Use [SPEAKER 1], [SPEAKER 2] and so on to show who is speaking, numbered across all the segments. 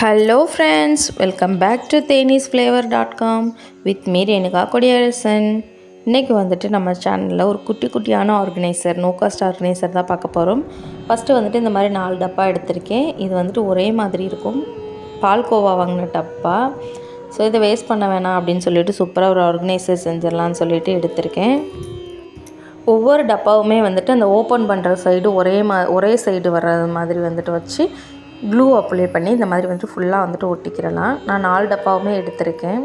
[SPEAKER 1] Hello friends welcome back to Theni's flavour dot com with me எனக்கா கொடியரசன் இன்றைக்கி வந்துட்டு நம்ம சேனலில் ஒரு குட்டி குட்டியான ஆர்கனைசர் நோ காஸ்ட் ஆர்கனைசர் தான் பார்க்க போகிறோம் ஃபஸ்ட்டு வந்துட்டு இந்த மாதிரி நாலு டப்பா எடுத்திருக்கேன். இது வந்துட்டு ஒரே மாதிரி இருக்கும். பால்கோவா வாங்கின டப்பா. ஸோ இதை வேஸ்ட் பண்ண வேணாம் அப்படின்னு சொல்லிட்டு சூப்பராக ஒரு ஆர்கனைசர் செஞ்சிடலான்னு சொல்லிட்டு எடுத்திருக்கேன். ஒவ்வொரு டப்பாவுமே வந்துட்டு அந்த ஓப்பன் பண்ணுற சைடு ஒரே மா ஒரே சைடு வர்ற மாதிரி வந்துட்டு வச்சு க்ளூ அப்ளை பண்ணி இந்த மாதிரி வந்துட்டு ஃபுல்லாக வந்துட்டு ஒட்டிக்கிறலாம். நான் நாலு டப்பாவுமே எடுத்திருக்கேன்.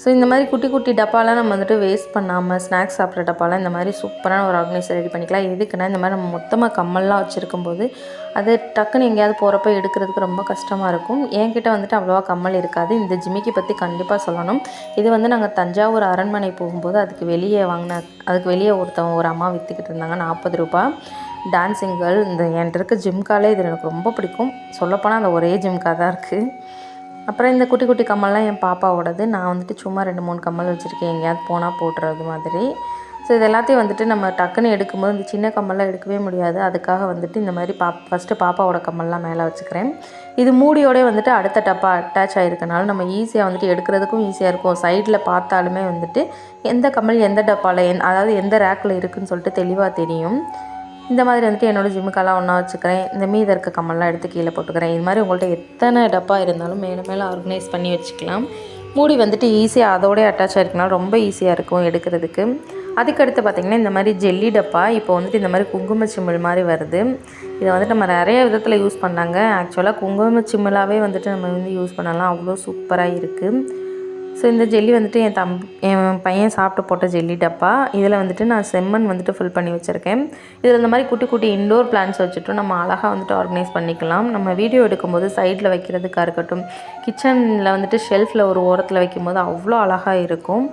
[SPEAKER 1] ஸோ இந்த மாதிரி குட்டி குட்டி டப்பாலாம் நம்ம வந்துட்டு வேஸ்ட் பண்ணாமல் ஸ்நாக்ஸ் சாப்பிட்ற டப்பாலாம் இந்த மாதிரி சூப்பரான ஒரு ஆர்கனைசர் ரெடி பண்ணிக்கலாம். எதுக்குன்னா இந்த மாதிரி நம்ம மொத்தமாக கம்மல்லாம் வச்சுருக்கும் போது அது டக்குன்னு எங்கேயாவது போகிறப்ப எடுக்கிறதுக்கு ரொம்ப கஷ்டமாக இருக்கும். என்கிட்ட வந்துட்டு அவ்வளோவா கம்மல் இருக்காது. இந்த ஜிமிக்கி பற்றி கண்டிப்பாக சொல்லணும். இது வந்து நாங்கள் தஞ்சாவூர் அரண்மனை போகும்போது அதுக்கு வெளியே வாங்கின அதுக்கு வெளியே ஒருத்தவங்க ஒரு அம்மா விற்றுக்கிட்டு இருந்தாங்க நாற்பது ரூபா. டான்ஸிங்கள் இந்த என்கிட்ட இருக்க ஜிம்காலே இது எனக்கு ரொம்ப பிடிக்கும். சொல்லப்போனால் அந்த ஒரே ஜிம்கா தான் இருக்குது அப்புறம் இந்த குட்டி குட்டி கம்மல்லாம் என் பாப்பாவோடது. நான் வந்துட்டு சும்மா ரெண்டு மூணு கம்மல் வச்சுருக்கேன். எங்கேயாவது போனால் போட்டுறது மாதிரி. ஸோ இது எல்லாத்தையும் வந்துட்டு நம்ம டக்குன்னு எடுக்கும்போது இந்த சின்ன கம்மல்லாம் எடுக்கவே முடியாது. அதுக்காக வந்துட்டு இந்த மாதிரி பா ஃபஸ்ட்டு பாப்பாவோட கம்மல்லாம் மேலே வச்சுக்கிறேன். இது மூடியோடே வந்துட்டு அடுத்த டப்பா அட்டாச் ஆகிருக்கனால நம்ம ஈஸியாக வந்துட்டு எடுக்கிறதுக்கும் ஈஸியாக இருக்கும். சைடில் பார்த்தாலுமே வந்துட்டு எந்த கம்மல் எந்த டப்பாவில் என் அதாவது எந்த ரேக்கில் இருக்குதுன்னு சொல்லிட்டு தெளிவாக தெரியும். இந்த மாதிரி வந்துட்டு என்னோடய ஜிம்முக்கெல்லாம் ஒன்றா வச்சுக்கிறேன். இந்த மீதி இருக்க கம்மல்லாம் எடுத்து கீழே போட்டுக்கிறேன். இது மாதிரி உங்கள்கிட்ட எத்தனை டப்பா இருந்தாலும் மேலே மேலே ஆர்கனைஸ் பண்ணி வச்சுக்கலாம். மூடி வந்துட்டு ஈஸியாக அதோடய அட்டாச் ஆகிருக்கனால ரொம்ப ஈஸியாக இருக்கும் எடுக்கிறதுக்கு. அதுக்கடுத்து பார்த்திங்கன்னா இந்த மாதிரி ஜெல்லி டப்பா இப்போ வந்துட்டு இந்த மாதிரி குங்கும சிம்மிள் மாதிரி வருது. இதை வந்துட்டு நம்ம நிறைய விதத்தில் யூஸ் பண்ணாங்க. ஆக்சுவலாக குங்கும சிம்மிளாகவே வந்துட்டு நம்ம வந்து யூஸ் பண்ணலாம். அவ்வளோ சூப்பராக இருக்குது ஸோ இந்த ஜெல்லி வந்துட்டு என் தம் என் பையன் சாப்பிட்டு போட்ட ஜெல்லி டப்பா. இதில் வந்துட்டு நான் செம்மண் வந்துட்டு ஃபில் பண்ணி வச்சுருக்கேன். இதில் இந்த மாதிரி குட்டி குட்டி இண்டோர் பிளான்ஸ் வச்சுட்டும் நம்ம அழகாக வந்துட்டு ஆர்கனைஸ் பண்ணிக்கலாம். நம்ம வீடியோ எடுக்கும்போது சைடில் வைக்கிறதுக்காக இருக்கட்டும் கிச்சனில் வந்துட்டு ஷெல்ஃபில் ஒரு ஓரத்தில் வைக்கும்போது அவ்வளோ அழகாக இருக்கும்.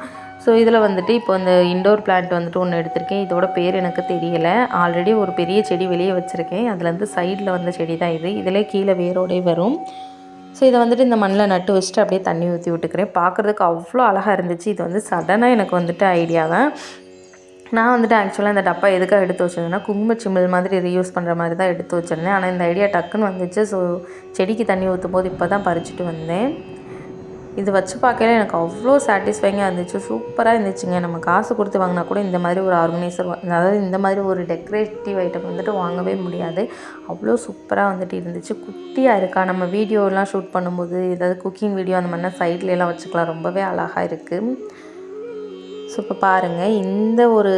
[SPEAKER 1] ஸோ இதில் வந்துட்டு இப்போ இந்த இண்டோர் பிளான்ட் வந்துட்டு ஒன்று எடுத்திருக்கேன். இதோட பேர் எனக்கு தெரியலை. ஆல்ரெடி ஒரு பெரிய செடி வெளியே வச்சுருக்கேன். அதுலேருந்து சைடில் வந்த செடி தான் இது. இதிலே கீழே வேரோடே வரும். ஸோ இதை வந்துட்டு இந்த மண்ணில் நட்டு வச்சுட்டு அப்படியே தண்ணி ஊற்றி விட்டுக்கிறேன். பார்க்குறதுக்கு அவ்வளோ அழகாக இருந்துச்சு. இது வந்து சடனாக எனக்கு வந்துட்டு ஐடியா தான். நான் வந்துட்டு ஆக்சுவலாக இந்த டப்பா எதுக்காக எடுத்து வச்சிருந்தேன்னா குங்கும சிம்மல் மாதிரி ரீயூஸ் பண்ணுற மாதிரி தான் எடுத்து வச்சுருந்தேன். ஆனால் இந்த ஐடியா டக்குன்னு வந்துச்சு. ஸோ செடிக்கு தண்ணி ஊற்றும் போது இப்போ தான் பறிச்சுட்டு வந்தேன். இது வச்சு பார்க்கல எனக்கு அவ்வளோ சாட்டிஸ்ஃபைங்காக இருந்துச்சு. சூப்பராக இருந்துச்சுங்க. நம்ம காசு கொடுத்து வாங்கினா கூட இந்த மாதிரி ஒரு ஆர்கனைசர் அதாவது இந்த மாதிரி ஒரு டெக்கரேட்டிவ் ஐட்டம் வந்துட்டு வாங்கவே முடியாது. அவ்வளோ சூப்பராக வந்துட்டு இருந்துச்சு. குட்டியாக இருக்கா? நம்ம வீடியோலாம் ஷூட் பண்ணும்போது ஏதாவது குக்கிங் வீடியோ அந்த மாதிரிலாம் சைட்லலாம் வச்சுக்கலாம். ரொம்பவே அழகாக இருக்குது ஸோ இப்போ பாருங்கள் இந்த ஒரு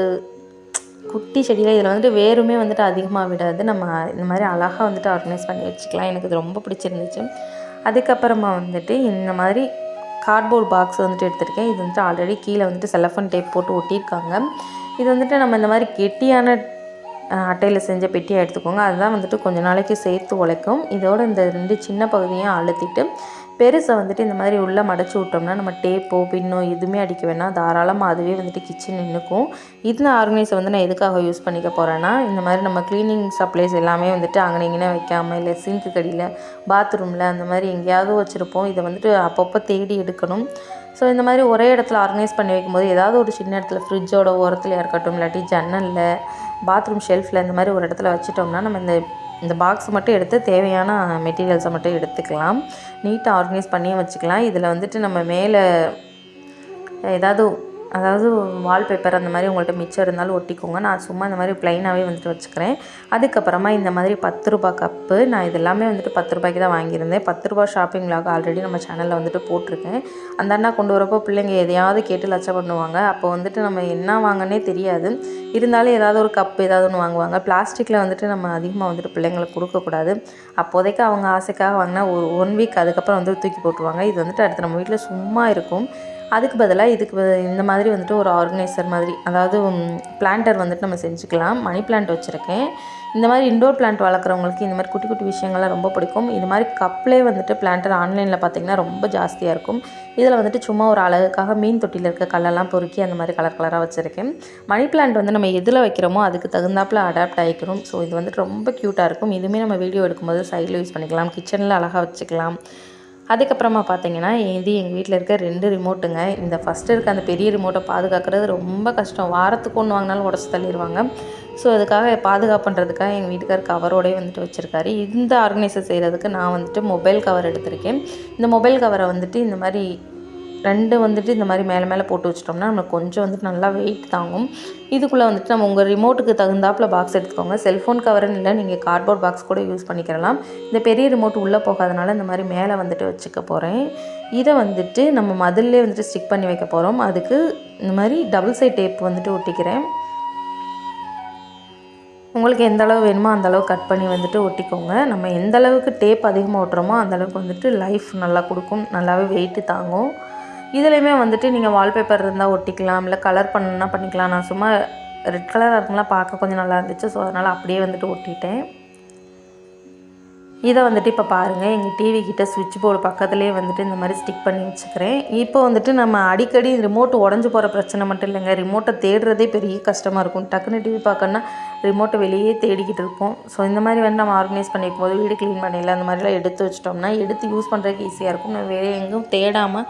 [SPEAKER 1] குட்டி செடியில் இதில் வந்துட்டு வேருமே வந்துட்டு அதிகமாக விடாது. நம்ம இந்த மாதிரி அழகாக வந்துட்டு ஆர்கனைஸ் பண்ணி வச்சுக்கலாம். எனக்கு இது ரொம்ப பிடிச்சிருந்துச்சு. அதுக்கப்புறமா வந்துட்டு இந்த மாதிரி கார்ட்போர்ட் பாக்ஸ் வந்துட்டு எடுத்திருக்கேன். இது வந்துட்டு ஆல்ரெடி கீழே வந்துட்டு செலஃபன் டேப் போட்டு ஒட்டியிருக்காங்க. இது வந்துட்டு நம்ம இந்த மாதிரி கெட்டியான அட்டையில் செஞ்ச பெட்டியாக எடுத்துக்கோங்க. அதுதான் வந்துட்டு கொஞ்ச நாளைக்கு சேர்த்து உழைக்கும். இதோட இந்த ரெண்டு சின்ன பகுதியும் அழுத்திட்டு பெருசை வந்துட்டு இந்த மாதிரி உள்ளே மடச்சி விட்டோம்னா நம்ம டேப்போ பின்னோ எதுவுமே அடிக்க வேணாம். தாராளமாக அதுவே வந்துட்டு கிச்சன் நின்றுக்கும் இந்த ஆர்கனைஸை வந்து நான் எதுக்காக யூஸ் பண்ணிக்க போகிறேன்னா இந்த மாதிரி நம்ம க்ளீனிங் சப்ளைஸ் எல்லாமே வந்துட்டு அங்கே இங்கே வைக்காமல் இல்லை சிங்க்கு கடியில் பாத்ரூமில் அந்த மாதிரி எங்கேயாவது வச்சுருப்போம். இதை வந்துட்டு அப்பப்போ தேடி எடுக்கணும். ஸோ இந்த மாதிரி ஒரே இடத்துல ஆர்கனைஸ் பண்ணி வைக்கும்போது ஏதாவது ஒரு சின்ன இடத்துல ஃப்ரிட்ஜோட ஓரத்தில் இருக்கட்டும் இல்லாட்டி ஜன்னலில் பாத்ரூம் ஷெல்ஃபில் இந்த மாதிரி ஒரு இடத்துல வச்சுட்டோம்னா நம்ம இந்த இந்த பாக்ஸ் மட்டும் எடுத்து தேவையான மெட்டீரியல்ஸை மட்டும் எடுத்துக்கலாம். நீட்டாக ஆர்கனைஸ் பண்ணியும் வச்சுக்கலாம். இதில் வந்துட்டு நம்ம மேலே ஏதாவது அதாவது வால்பேப்பர் அந்த மாதிரி உங்கள்கிட்ட மிச்சம் இருந்தாலும் ஒட்டிக்கோங்க. நான் சும்மா இந்த மாதிரி ப்ளைனாகவே வந்துட்டு வச்சுக்கிறேன். அதுக்கப்புறமா இந்த மாதிரி பத்து ரூபா கப்பு நான் இதெல்லாமே வந்துட்டு பத்து ரூபாய்க்கு தான் வாங்கியிருந்தேன். பத்து ரூபா ஷாப்பிங் விலாக் ஆல்ரெடி நம்ம சேனலில் வந்துட்டு போட்டிருக்கேன். அந்த அண்ணா கொண்டு வரப்போ பிள்ளைங்க எதையாவது கேட்டு லட்சம் பண்ணுவாங்க. அப்போ வந்துட்டு நம்ம என்ன வாங்கன்னே தெரியாது. இருந்தாலும் ஏதாவது ஒரு கப் ஏதாவது ஒன்று வாங்குவாங்க. பிளாஸ்டிக்கில் வந்துட்டு நம்ம அதிகமாக வந்துட்டு பிள்ளைங்களுக்கு கொடுக்கக்கூடாது அப்போதைக்கு அவங்க ஆசைக்காக வாங்கினா ஒரு ஒன் வீக் அதுக்கப்புறம் வந்து தூக்கி போட்டுருவாங்க. இது வந்துட்டு அடுத்து நம்ம வீட்டில் சும்மா இருக்கும். அதுக்கு பதிலாக இதுக்கு இந்த மாதிரி வந்துட்டு ஒரு ஆர்கனைசர் மாதிரி அதாவது பிளான்டர் வந்துட்டு நம்ம செஞ்சுக்கலாம். மணி பிளான்ட் வச்சுருக்கேன். இந்த மாதிரி இண்டோர் பிளான்ட் வளர்க்குறவங்களுக்கு இந்த மாதிரி குட்டி குட்டி விஷயங்கள்லாம் ரொம்ப பிடிக்கும். இது மாதிரி கப்லே வந்துட்டு பிளான்டர் ஆன்லைனில் பார்த்திங்கன்னா ரொம்ப ஜாஸ்தியாக இருக்கும். இதில் வந்துட்டு சும்மா ஒரு அழகுக்காக மீன் தொட்டியில் இருக்க கல்லெல்லாம் பொறுக்கி அந்த மாதிரி கலர் கலராக வச்சுருக்கேன். மணி பிளான்ட் வந்து நம்ம எதில் வைக்கிறோமோ அதுக்கு தகுந்தாப்பில் அடாப்ட் ஆகிக்கணும் ஸோ இது வந்துட்டு ரொம்ப க்யூட்டாக இருக்கும். இதுவுமே நம்ம வீடியோ எடுக்கும்போது சைடில் யூஸ் பண்ணிக்கலாம். கிச்சனில் அழகாக வச்சுக்கலாம். அதுக்கப்புறமா பார்த்தீங்கன்னா இது எங்கள் வீட்டில் இருக்க ரெண்டு ரிமோட்டுங்க இந்த ஃபஸ்ட்டு இருக்க அந்த பெரிய ரிமோட்டை பாதுகாக்கிறது ரொம்ப கஷ்டம். வாரத்துக்கு ஒன்று வாங்கினாலும் உடச்சி தள்ளிடுவாங்க ஸோ அதுக்காக பாதுகாப்புன்றதுக்காக எங்கள் வீட்டுக்கார் கவரோடே வந்துட்டு வச்சுருக்காரு. இந்த ஆர்கனைசர் செய்கிறதுக்கு நான் வந்துட்டு மொபைல் கவர் எடுத்திருக்கேன். இந்த மொபைல் கவரை வந்துட்டு இந்த மாதிரி ரெண்டு வந்துட்டு இந்த மாதிரி மேலே மேலே போட்டு வச்சிட்டோம்னா நம்மளுக்கு கொஞ்சம் வந்துட்டு நல்லா வெயிட் தாங்கும். இதுக்குள்ளே வந்துட்டு நம்ம உங்கள் ரிமோட்டுக்கு தகுந்தாப்பில் பாக்ஸ் எடுத்துக்கோங்க. செல்ஃபோன் கவருன்னு இல்லை நீங்கள் கார்ட்போர்ட் பாக்ஸ் கூட யூஸ் பண்ணிக்கிறலாம். இந்த பெரிய ரிமோட் உள்ளே போகாதனால இந்த மாதிரி மேலே வந்துட்டு வச்சுக்க போகிறேன் இதை வந்துட்டு நம்ம மதிலே வந்துட்டு ஸ்டிக் பண்ணி வைக்க போகிறோம் அதுக்கு இந்த மாதிரி டபுள் சைட் டேப் வந்துட்டு ஒட்டிக்கிறேன். உங்களுக்கு எந்த அளவு வேணுமோ அந்தளவு கட் பண்ணி வந்துட்டு ஒட்டிக்கோங்க. நம்ம எந்த அளவுக்கு டேப் அதிகமாக ஓட்டுறோமோ அந்த அளவுக்கு வந்துட்டு லைஃப் நல்லா கொடுக்கும். நல்லாவே வெயிட்டு தாங்கும். இதுலேயுமே வந்துட்டு நீங்கள் வால்பேப்பர் இருந்தால் ஒட்டிக்கலாம் இல்லை கலர் பண்ணணுன்னா பண்ணிக்கலாம். நான் சும்மா ரெட் கலராக இருக்குங்களா பார்க்க கொஞ்சம் நல்லா இருந்துச்சு. ஸோ அதனால் அப்படியே வந்துட்டு ஒட்டிட்டேன். இதை வந்துட்டு இப்போ பாருங்கள் எங்கள் டிவி கிட்ட சுவிட்ச் போர்டு பக்கத்துலேயே வந்துட்டு இந்த மாதிரி ஸ்டிக் பண்ணி வச்சுக்கிறேன். இப்போ வந்துட்டு நம்ம அடிக்கடி ரிமோட் உடஞ்சி போகிற பிரச்சனை மட்டும் இல்லைங்க. ரிமோட்டை தேடுறதே பெரிய கஷ்டமாக இருக்கும். டக்குன்னு டிவி பார்க்கணுன்னா ரிமோட்டை வெளியே தேடிக்கிட்டு இருப்போம். ஸோ இந்த மாதிரி வந்து நம்ம ஆர்கனைஸ் பண்ணிக்கும் போது வீடு க்ளீன் பண்ணிடல அந்த மாதிரிலாம் எடுத்து வச்சிட்டோம்னா எடுத்து யூஸ் பண்ணுறதுக்கு ஈஸியாக இருக்கும். நம்ம வேறு எங்கேயும் தேடாமல்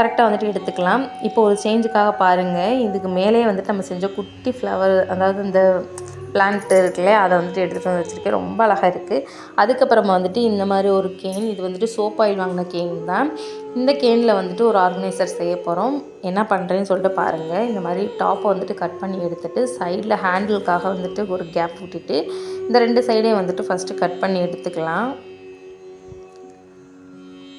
[SPEAKER 1] கரெக்டாக வந்துட்டு எடுத்துக்கலாம். இப்போ ஒரு சேஞ்சுக்காக பாருங்கள் இதுக்கு மேலே வந்துட்டு நம்ம செஞ்ச குட்டி ஃப்ளவர் அதாவது இந்த பிளான்ட் இருக்குல்ல அதை வந்துட்டு எடுத்துகிட்டு வந்து வச்சுருக்கேன். ரொம்ப அழகாக இருக்குது அதுக்கப்புறமா வந்துட்டு இந்த மாதிரி ஒரு கேன் இது வந்துட்டு சோப் ஆயில் வாங்கின கேன் தான். இந்த கேனில் வந்துட்டு ஒரு ஆர்கனைசர் செய்ய போகிறோம் என்ன பண்ணுறேன்னு சொல்லிட்டு பாருங்கள் இந்த மாதிரி டாப்பை வந்துட்டு கட் பண்ணி எடுத்துகிட்டு சைடில் ஹேண்டிலுக்காக வந்துட்டு ஒரு கேப் விட்டுட்டு இந்த ரெண்டு சைடையும் வந்துட்டு ஃபஸ்ட்டு கட் பண்ணி எடுத்துக்கலாம்.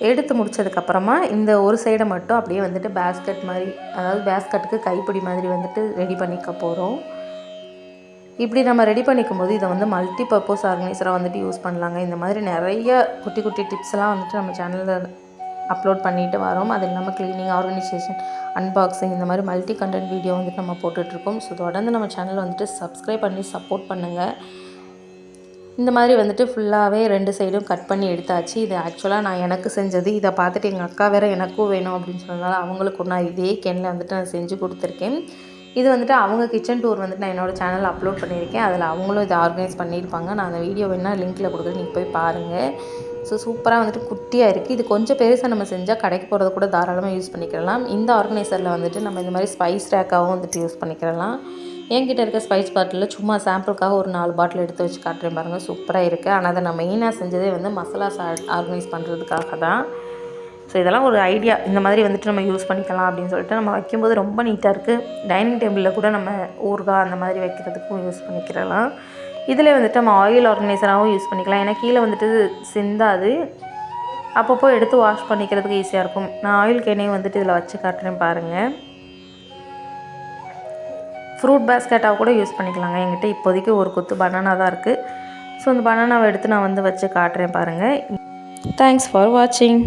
[SPEAKER 1] எடுத்து முடிச்சதுக்கப்புறமா இந்த ஒரு சைடை மட்டும் அப்படியே வந்துட்டு பேஸ்கட் மாதிரி அதாவது பேஸ்கட்டுக்கு கைப்பிடி மாதிரி வந்துட்டு ரெடி பண்ணிக்க போகிறோம் இப்படி நம்ம ரெடி பண்ணிக்கும் போது இதை வந்து மல்டி பர்பஸ் ஆர்கனைசராக வந்துட்டு யூஸ் பண்ணலாங்க. இந்த மாதிரி நிறைய குட்டி குட்டி டிப்ஸ்லாம் வந்துட்டு நம்ம சேனலில் அப்லோட் பண்ணிட்டு வரோம். அது இல்லாமல் க்ளீனிங் ஆர்கனைசேஷன் அன்பாக்சிங் இந்த மாதிரி மல்டி கண்டென்ட் வீடியோ வந்துட்டு நம்ம போட்டுட்ருக்கோம் ஸோ தொடர்ந்து நம்ம சேனலை வந்துட்டு சப்ஸ்கிரைப் பண்ணி சப்போர்ட் பண்ணுங்கள் இந்த மாதிரி வந்துட்டு ஃபுல்லாகவே ரெண்டு சைடும் கட் பண்ணி எடுத்தாச்சு. இது ஆக்சுவலாக நான் எனக்கு செஞ்சது. இதை பார்த்துட்டு எங்கள் அக்கா வேறு எனக்கும் வேணும் அப்படின்னு சொன்னதால் அவங்களுக்கு நான் இதே கெனில் வந்துட்டு நான் செஞ்சு கொடுத்துருக்கேன். இது வந்துட்டு அவங்க கிச்சன் டூர் வந்துட்டு நான் என்னோடய சேனல் அப்லோட் பண்ணியிருக்கேன். அதில் அவங்களும் இதை ஆர்கனைஸ் பண்ணியிருப்பாங்க. நான் அந்த வீடியோ வேணால் லிங்க்கில் கொடுக்குறேன். நீங்கள் போய் பாருங்கள் ஸோ சூப்பராக வந்துட்டு குட்டியாக இருக்குது இது கொஞ்சம் பெருசாக நம்ம செஞ்சால் கடைக்கு போகிறத கூட தாராளமாக யூஸ் பண்ணிக்கலாம். இந்த ஆர்கனைசரில் வந்துட்டு நம்ம இந்த மாதிரி ஸ்பைஸ் ரேக்காகவும் வந்துட்டு யூஸ் பண்ணிக்கலாம். என்கிட்ட இருக்க ஸ்பைஸ் பாட்டிலில் சும்மா சாம்பிளுக்காக ஒரு நாலு பாட்டில் எடுத்து வச்சு காட்டுறேன் பாருங்கள் சூப்பராக இருக்குது ஆனால் அதை நான் மெயினாக செஞ்சதே வந்து மசாலாஸ் ஆர்கனைஸ் பண்ணுறதுக்காக தான். ஸோ இதெல்லாம் ஒரு ஐடியா இந்த மாதிரி வந்துட்டு நம்ம யூஸ் பண்ணிக்கலாம் அப்படின்னு சொல்லிட்டு நம்ம வைக்கும்போது ரொம்ப நீட்டாக இருக்குது டைனிங் டேபிளில் கூட நம்ம ஊறுகாய் அந்த மாதிரி வைக்கிறதுக்கும் யூஸ் பண்ணிக்கிறலாம். இதில் வந்துட்டு நம்ம ஆயில் ஆர்கனைசராகவும் யூஸ் பண்ணிக்கலாம். ஏன்னா கீழே வந்துட்டு சிந்தாது. அப்பப்போ எடுத்து வாஷ் பண்ணிக்கிறதுக்கு ஈஸியாக இருக்கும். நான் ஆயில் கேனையும் வந்துட்டு இதில் வச்சு காட்டுறேன் பாருங்கள் ஃப்ரூட் பேஸ்கெட்டாக கூட யூஸ் பண்ணிக்கலாங்க. என்கிட்ட இப்போதைக்கு ஒரு கொத்து பனானா தான் இருக்குது ஸோ அந்த பனானாவை எடுத்து நான் வந்து வச்சு காட்டுறேன் பாருங்கள் தேங்க்ஸ் ஃபார் வாட்சிங்